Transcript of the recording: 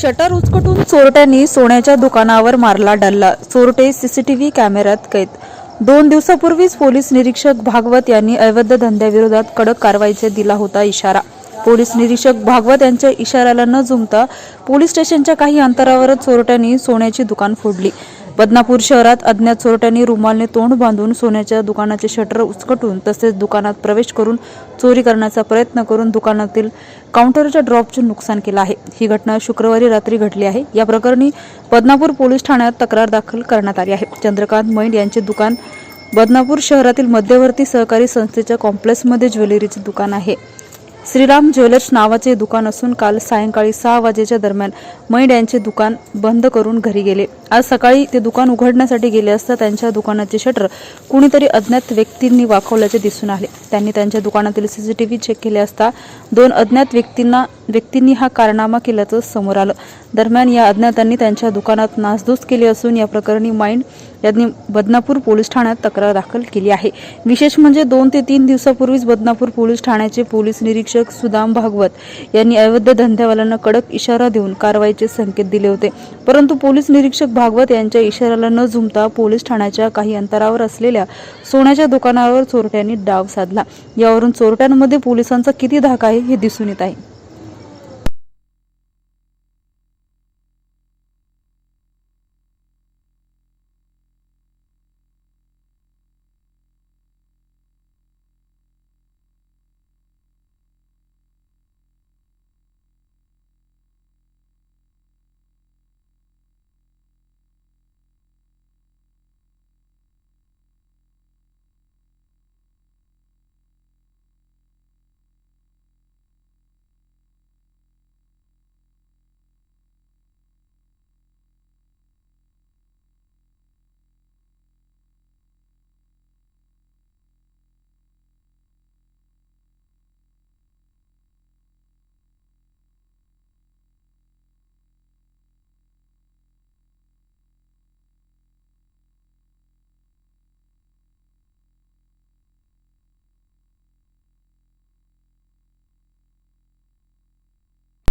Shutter उचकटून चोरट्यांनी सोन्याच्या दुकानावर मारला डल्ला. चोरटे सीसीटीव्ही कॅमेऱ्यात कैद. दोन दिवसापूर्वीच पोलीस निरीक्षक भागवत यांनी अवैध धंद्याविरोधात कडक कारवाईचा दिला होता इशारा. पोलीस निरीक्षक भागवत यांच्या इशाऱ्याला न जुमता पोलीस स्टेशनच्या काही अंतरावरच चोरट्यांनी सोन्याची दुकान फोडली. बदनापूर शहरात अज्ञात चोरट्यांनी रुमालने तोंड बांधून सोन्याच्या दुकानाचे शटर उचकटून तसेच दुकानात प्रवेश करून चोरी करण्याचा प्रयत्न करून दुकानातील काउंटरच्या ड्रॉपचे नुकसान केलं आहे. ही घटना शुक्रवारी रात्री घडली आहे. या प्रकरणी बदनापूर पोलीस ठाण्यात तक्रार दाखल करण्यात आली आहे. चंद्रकांत मैन यांचे दुकान बदनापूर शहरातील मध्यवर्ती सहकारी संस्थेच्या कॉम्प्लेक्समध्ये ज्वेलरीचे दुकान आहे. श्रीराम ज्वेलर्स नावाचे दुकान असून काल सायंकाळी सहा वाजेच्या दरम्यान मैड यांचे दुकान बंद करून घरी गेले. आज सकाळी ते दुकान उघडण्यासाठी गेले असता त्यांच्या दुकानाचे शटर कुणीतरी अज्ञात व्यक्तींनी वाकवल्याचे दिसून आले. त्यांनी त्यांच्या दुकानातील सीसीटीव्ही चेक केले असता दोन अज्ञात व्यक्तींना व्यक्तींनी हा कारनामा केल्याचं समोर आलं. दरम्यान या अज्ञातांनी त्यांच्या दुकानात नासधूस केली असून या प्रकरणी माइंड यांनी बदनापूर पोलीस ठाण्यात तक्रार दाखल केली आहे. विशेष म्हणजे दोन ते तीन दिवसापूर्वीच बदनापूर पोलीस ठाण्याचे पोलीस निरीक्षक सुदाम भागवत यांनी अवैध धंद्यावाल्यांना कडक इशारा देऊन कारवाईचे संकेत दिले होते. परंतु पोलीस निरीक्षक भागवत यांच्या इशाऱ्याला न झुमता पोलीस ठाण्याच्या काही अंतरावर असलेल्या सोन्याच्या दुकानावर चोरट्यांनी डाव साधला. यावरून चोरट्यांमध्ये पोलिसांचा किती धाक आहे हे दिसून येत आहे.